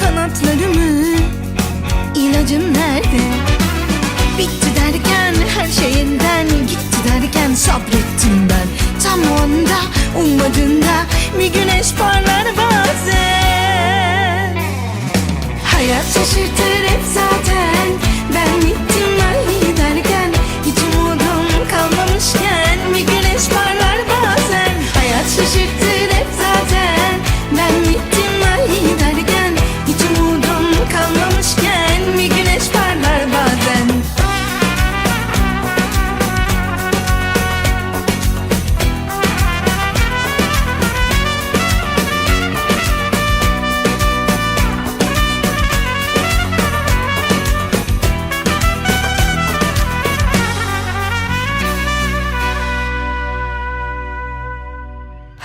kanatlarımı İlacım nerede? Bitti derken her şey gitti derken sabrettim ben. Tam o anda ummadığında bir güneş parlar bazen. Hayat şaşırtır